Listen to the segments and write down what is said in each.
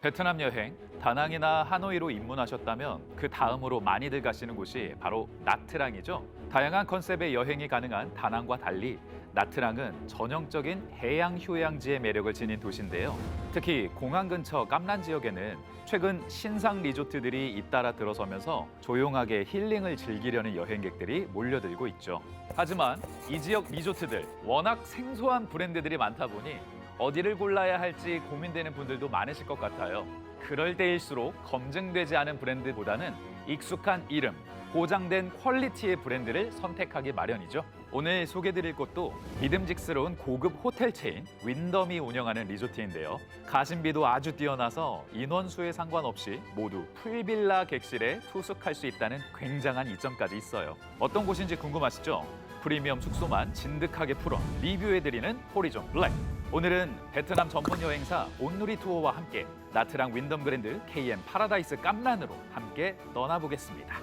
베트남 여행, 다낭이나 하노이로 입문하셨다면 그 다음으로 많이들 가시는 곳이 바로 나트랑이죠. 다양한 컨셉의 여행이 가능한 다낭과 달리 나트랑은 전형적인 해양 휴양지의 매력을 지닌 도시인데요. 특히 공항 근처 깜란 지역에는 최근 신상 리조트들이 잇따라 들어서면서 조용하게 힐링을 즐기려는 여행객들이 몰려들고 있죠. 하지만 이 지역 리조트들 워낙 생소한 브랜드들이 많다 보니 어디를 골라야 할지 고민되는 분들도 많으실 것 같아요. 그럴 때일수록 검증되지 않은 브랜드보다는 익숙한 이름, 보장된 퀄리티의 브랜드를 선택하기 마련이죠. 오늘 소개드릴 곳도 믿음직스러운 고급 호텔 체인 윈덤이 운영하는 리조트인데요. 가심비도 아주 뛰어나서 인원수에 상관없이 모두 풀빌라 객실에 투숙할 수 있다는 굉장한 이점까지 있어요. 어떤 곳인지 궁금하시죠? 프리미엄 숙소만 진득하게 풀어 리뷰해드리는 호리존 블랙. 오늘은 베트남 전문 여행사 온누리 투어와 함께 나트랑 윈덤 그랜드 KM 파라다이스 깜란으로 함께 떠나보겠습니다.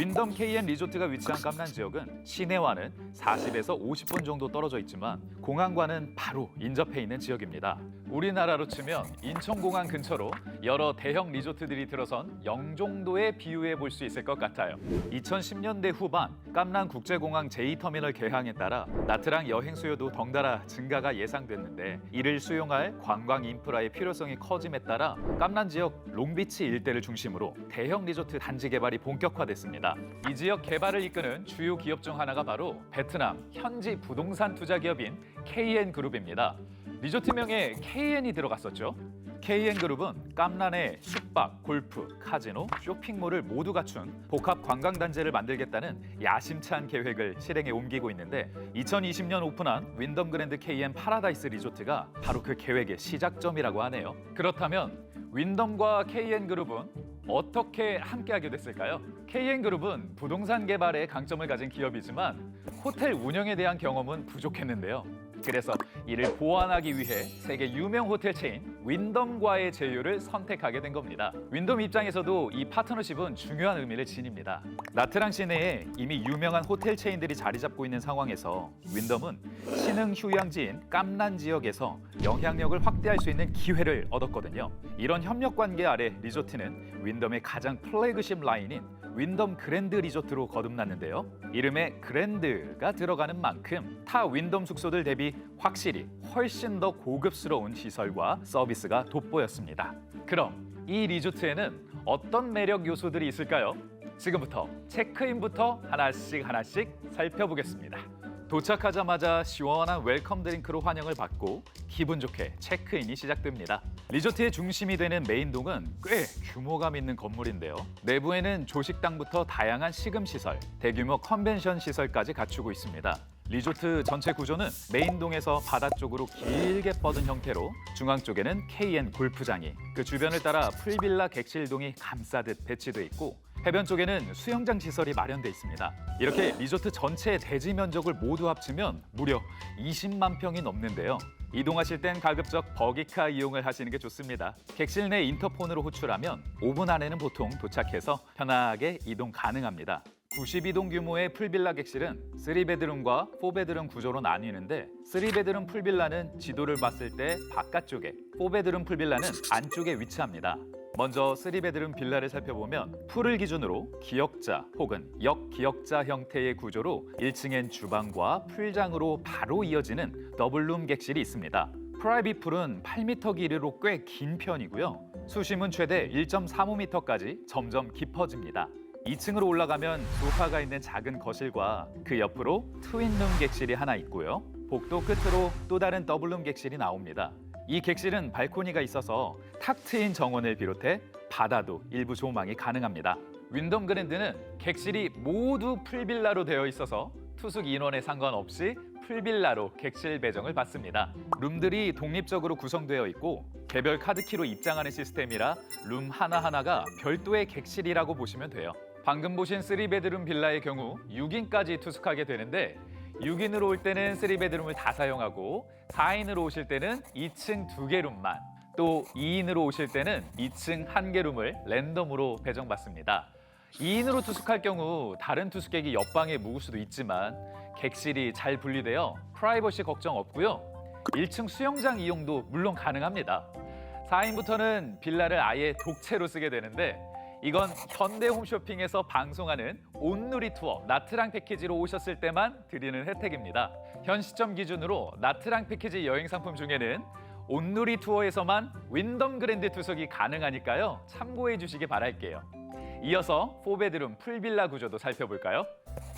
윈덤 KN 리조트가 위치한 깜란 지역은 시내와는 40에서 50분 정도 떨어져 있지만 공항과는 바로 인접해 있는 지역입니다. 우리나라로 치면 인천공항 근처로 여러 대형 리조트들이 들어선 영종도에 비유해 볼 수 있을 것 같아요. 2010년대 후반 깜란 국제공항 제2터미널 개항에 따라 나트랑 여행 수요도 덩달아 증가가 예상됐는데 이를 수용할 관광 인프라의 필요성이 커짐에 따라 깜란 지역 롱비치 일대를 중심으로 대형 리조트 단지 개발이 본격화됐습니다. 이 지역 개발을 이끄는 주요 기업 중 하나가 바로 베트남 현지 부동산 투자 기업인 KN 그룹입니다. 리조트명에 KN이 들어갔었죠. KN 그룹은 깜란에 숙박, 골프, 카지노, 쇼핑몰을 모두 갖춘 복합 관광 단지를 만들겠다는 야심찬 계획을 실행에 옮기고 있는데 2020년 오픈한 윈덤 그랜드 KN 파라다이스 리조트가 바로 그 계획의 시작점이라고 하네요. 그렇다면 윈덤과 KN 그룹은 어떻게 함께하게 됐을까요? KN 그룹은 부동산 개발에 강점을 가진 기업이지만 호텔 운영에 대한 경험은 부족했는데요. 그래서 이를 보완하기 위해 세계 유명 호텔 체인 윈덤과의 제휴를 선택하게 된 겁니다. 윈덤 입장에서도 이 파트너십은 중요한 의미를 지닙니다. 나트랑 시내에 이미 유명한 호텔 체인들이 자리 잡고 있는 상황에서 윈덤은 신흥 휴양지인 깜란 지역에서 영향력을 확대할 수 있는 기회를 얻었거든요. 이런 협력 관계 아래 리조트는 윈덤의 가장 플래그십 라인인 윈덤 그랜드 리조트로 거듭났는데요. 이름에 그랜드가 들어가는 만큼 타 윈덤 숙소들 대비 확실히 훨씬 더 고급스러운 시설과 서비스가 돋보였습니다. 그럼 이 리조트에는 어떤 매력 요소들이 있을까요? 지금부터 체크인부터 하나씩 하나씩 살펴보겠습니다. 도착하자마자 시원한 웰컴 드링크로 환영을 받고 기분 좋게 체크인이 시작됩니다. 리조트의 중심이 되는 메인동은 꽤 규모감 있는 건물인데요. 내부에는 조식당부터 다양한 식음 시설, 대규모 컨벤션 시설까지 갖추고 있습니다. 리조트 전체 구조는 메인동에서 바다 쪽으로 길게 뻗은 형태로 중앙 쪽에는 KN 골프장이 그 주변을 따라 풀빌라 객실동이 감싸듯 배치돼 있고 해변 쪽에는 수영장 시설이 마련돼 있습니다. 이렇게 리조트 전체의 대지 면적을 모두 합치면 무려 20만 평이 넘는데요. 이동하실 땐 가급적 버기카 이용을 하시는 게 좋습니다. 객실 내 인터폰으로 호출하면 5분 안에는 보통 도착해서 편하게 이동 가능합니다. 92동 규모의 풀빌라 객실은 3베드룸과 4베드룸 구조로 나뉘는데 3베드룸 풀빌라는 지도를 봤을 때 바깥쪽에 4베드룸 풀빌라는 안쪽에 위치합니다. 먼저 3베드룸 빌라를 살펴보면 풀을 기준으로 기역자 혹은 역기역자 형태의 구조로 1층엔 주방과 풀장으로 바로 이어지는 더블룸 객실이 있습니다. 프라이빗 풀은 8m 길이로 꽤 긴 편이고요. 수심은 최대 1.35m까지 점점 깊어집니다. 2층으로 올라가면 소파가 있는 작은 거실과 그 옆으로 트윈룸 객실이 하나 있고요. 복도 끝으로 또 다른 더블룸 객실이 나옵니다. 이 객실은 발코니가 있어서 탁 트인 정원을 비롯해 바다도 일부 조망이 가능합니다. 윈덤 그랜드는 객실이 모두 풀빌라로 되어 있어서 투숙 인원에 상관없이 풀빌라로 객실 배정을 받습니다. 룸들이 독립적으로 구성되어 있고 개별 카드키로 입장하는 시스템이라 룸 하나하나가 별도의 객실이라고 보시면 돼요. 방금 보신 3베드룸 빌라의 경우 6인까지 투숙하게 되는데 6인으로 올 때는 3베드룸을 다 사용하고 4인으로 오실 때는 2층 2개 룸만 또 2인으로 오실 때는 2층 1개 룸을 랜덤으로 배정받습니다. 2인으로 투숙할 경우 다른 투숙객이 옆방에 묵을 수도 있지만 객실이 잘 분리되어 프라이버시 걱정 없고요. 1층 수영장 이용도 물론 가능합니다. 4인부터는 빌라를 아예 독채로 쓰게 되는데 이건 현대 홈쇼핑에서 방송하는 온누리 투어 나트랑 패키지로 오셨을 때만 드리는 혜택입니다. 현 시점 기준으로 나트랑 패키지 여행 상품 중에는 온누리 투어에서만 윈덤 그랜드 투석이 가능하니까요. 참고해 주시기 바랄게요. 이어서 4베드룸 풀빌라 구조도 살펴볼까요?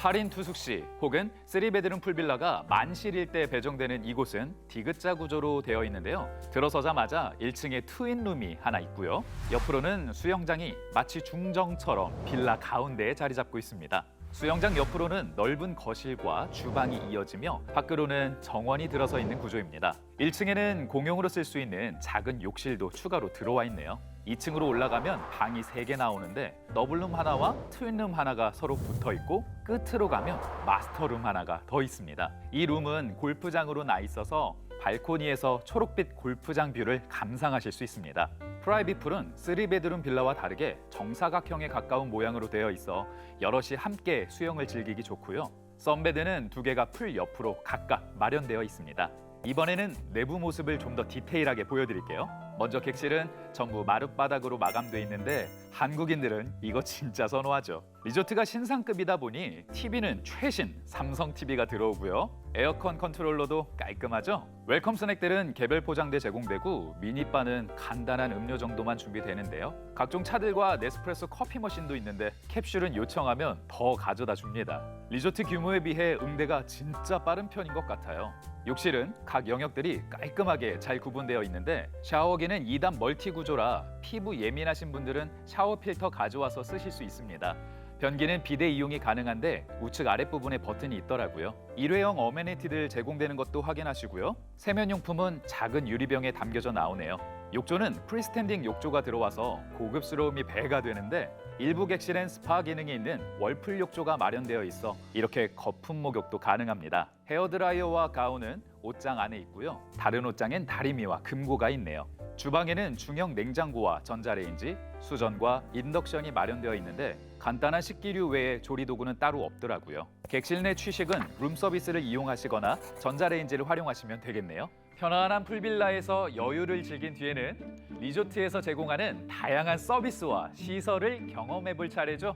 8인 투숙시 혹은 3베드룸 풀빌라가 만실일 때 배정되는 이곳은 디귿자 구조로 되어 있는데요. 들어서자마자 1층에 트윈룸이 하나 있고요. 옆으로는 수영장이 마치 중정처럼 빌라 가운데에 자리 잡고 있습니다. 수영장 옆으로는 넓은 거실과 주방이 이어지며 밖으로는 정원이 들어서 있는 구조입니다. 1층에는 공용으로 쓸 수 있는 작은 욕실도 추가로 들어와 있네요. 2층으로 올라가면 방이 3개 나오는데 더블룸 하나와 트윈룸 하나가 서로 붙어 있고 끝으로 가면 마스터룸 하나가 더 있습니다. 이 룸은 골프장으로 나 있어서 발코니에서 초록빛 골프장 뷰를 감상하실 수 있습니다. 프라이빗 풀은 3베드룸 빌라와 다르게 정사각형에 가까운 모양으로 되어 있어 여럿이 함께 수영을 즐기기 좋고요. 썬베드는 두 개가 풀 옆으로 각각 마련되어 있습니다. 이번에는 내부 모습을 좀 더 디테일하게 보여드릴게요. 먼저 객실은 전부 마룻바닥으로 마감돼 있는데 한국인들은 이거 진짜 선호하죠. 리조트가 신상급이다 보니 TV는 최신 삼성 TV가 들어오고요. 에어컨 컨트롤러도 깔끔하죠. 웰컴 스낵들은 개별 포장돼 제공되고 미니바는 간단한 음료 정도만 준비되는데요. 각종 차들과 네스프레소 커피 머신도 있는데 캡슐은 요청하면 더 가져다 줍니다. 리조트 규모에 비해 응대가 진짜 빠른 편인 것 같아요. 욕실은 각 영역들이 깔끔하게 잘 구분되어 있는데 샤워기는 2단 멀티 구조라 피부 예민하신 분들은 샤워 필터 가져와서 쓰실 수 있습니다. 변기는 비대 이용이 가능한데 우측 아랫부분에 버튼이 있더라고요. 일회용 어메니티들 제공되는 것도 확인하시고요. 세면용품은 작은 유리병에 담겨져 나오네요. 욕조는 프리스탠딩 욕조가 들어와서 고급스러움이 배가 되는데 일부 객실엔 스파 기능이 있는 월풀 욕조가 마련되어 있어 이렇게 거품 목욕도 가능합니다. 헤어드라이어와 가운은 옷장 안에 있고요. 다른 옷장엔 다리미와 금고가 있네요. 주방에는 중형 냉장고와 전자레인지, 수전과 인덕션이 마련되어 있는데 간단한 식기류 외에 조리 도구는 따로 없더라고요. 객실 내 취식은 룸 서비스를 이용하시거나 전자레인지를 활용하시면 되겠네요. 편안한 풀빌라에서 여유를 즐긴 뒤에는 리조트에서 제공하는 다양한 서비스와 시설을 경험해 볼 차례죠.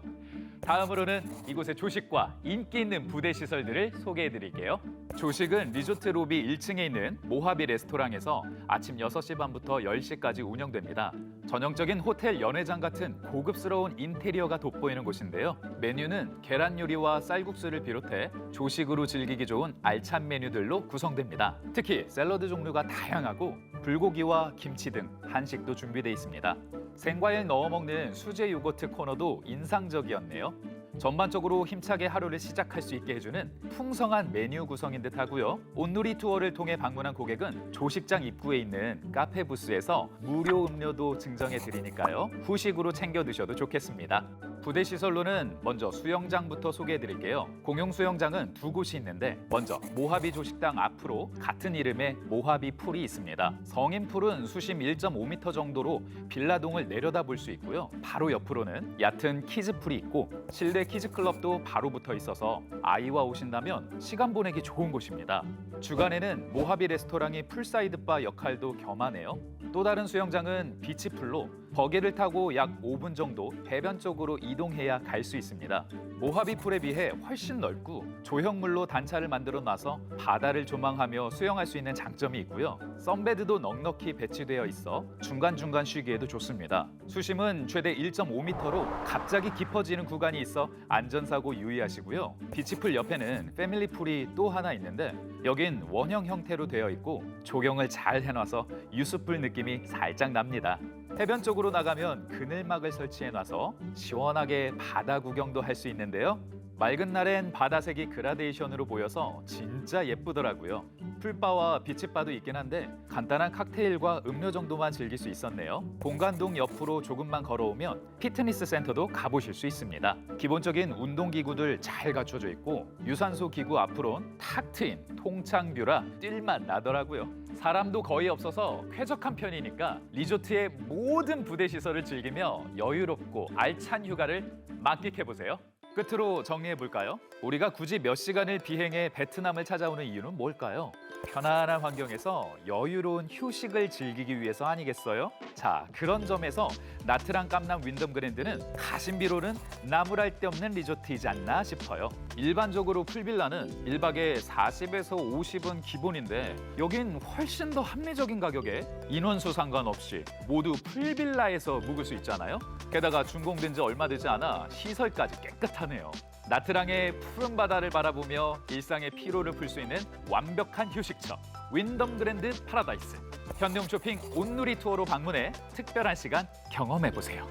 다음으로는 이곳의 조식과 인기 있는 부대 시설들을 소개해 드릴게요. 조식은 리조트 로비 1층에 있는 모하비 레스토랑에서 아침 6시 반부터 10시까지 운영됩니다. 전형적인 호텔 연회장 같은 고급스러운 인테리어가 돋보이는 곳인데요. 메뉴는 계란 요리와 쌀국수를 비롯해 조식으로 즐기기 좋은 알찬 메뉴들로 구성됩니다. 특히 샐러드 종류가 다양하고 불고기와 김치 등 한식도 준비되어 있습니다. 생과일 넣어 먹는 수제 요거트 코너도 인상적이었네요. 전반적으로 힘차게 하루를 시작할 수 있게 해주는 풍성한 메뉴 구성인 듯 하고요. 온누리 투어를 통해 방문한 고객은 조식장 입구에 있는 카페 부스에서 무료 음료도 증정해 드리니까요. 후식으로 챙겨 드셔도 좋겠습니다. 부대 시설로는 먼저 수영장부터 소개해 드릴게요. 공용 수영장은 두 곳이 있는데 먼저 모하비 조식당 앞으로 같은 이름의 모하비 풀이 있습니다. 성인 풀은 수심 1.5m 정도로 빌라동을 내려다 볼 수 있고요. 바로 옆으로는 얕은 키즈 풀이 있고 실내 키즈 클럽도 바로 붙어 있어서 아이와 오신다면 시간 보내기 좋은 곳입니다. 주간에는 모하비 레스토랑이 풀사이드 바 역할도 겸하네요. 또 다른 수영장은 비치풀로 버기를 타고 약 5분 정도 해변 쪽으로 이동해야 갈 수 있습니다. 모하비 풀에 비해 훨씬 넓고 조형물로 단차를 만들어 놔서 바다를 조망하며 수영할 수 있는 장점이 있고요. 썬베드도 넉넉히 배치되어 있어 중간중간 쉬기에도 좋습니다. 수심은 최대 1.5m로 갑자기 깊어지는 구간이 있어 안전사고 유의하시고요. 비치풀 옆에는 패밀리 풀이 또 하나 있는데 여긴 원형 형태로 되어 있고 조경을 잘 해놔서 유수풀 느낌이 살짝 납니다. 해변 쪽으로 나가면 그늘막을 설치해 놔서 시원하게 바다 구경도 할 수 있는데요. 맑은 날엔 바다색이 그라데이션으로 보여서 진짜 예쁘더라고요. 풀바와 비치바도 있긴 한데 간단한 칵테일과 음료 정도만 즐길 수 있었네요. 공간동 옆으로 조금만 걸어오면 피트니스 센터도 가보실 수 있습니다. 기본적인 운동기구들 잘 갖춰져 있고 유산소 기구 앞으론 탁 트인 통창뷰라 뛸맛 나더라고요. 사람도 거의 없어서 쾌적한 편이니까 리조트의 모든 부대 시설을 즐기며 여유롭고 알찬 휴가를 만끽해 보세요. 끝으로 정리해 볼까요? 우리가 굳이 몇 시간을 비행해 베트남을 찾아오는 이유는 뭘까요? 편안한 환경에서 여유로운 휴식을 즐기기 위해서 아니겠어요? 자, 그런 점에서 나트랑 깜남 윈덤 그랜드는 가심비로는 나무랄 데 없는 리조트이지 않나 싶어요. 일반적으로 풀빌라는 1박에 40에서 50은 기본인데 여긴 훨씬 더 합리적인 가격에 인원수 상관없이 모두 풀빌라에서 묵을 수 있잖아요. 게다가 준공된 지 얼마 되지 않아 시설까지 깨끗하네요. 나트랑의 푸른 바다를 바라보며 일상의 피로를 풀 수 있는 완벽한 휴식처 윈덤 그랜드 파라다이스 현대홈 쇼핑 온누리 투어로 방문해 특별한 시간 경험해 보세요.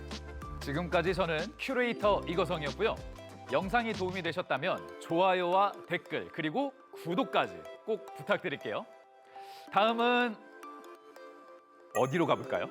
지금까지 저는 큐레이터 이거성이었고요. 영상이 도움이 되셨다면 좋아요와 댓글 그리고 구독까지 꼭 부탁드릴게요. 다음은 어디로 가볼까요?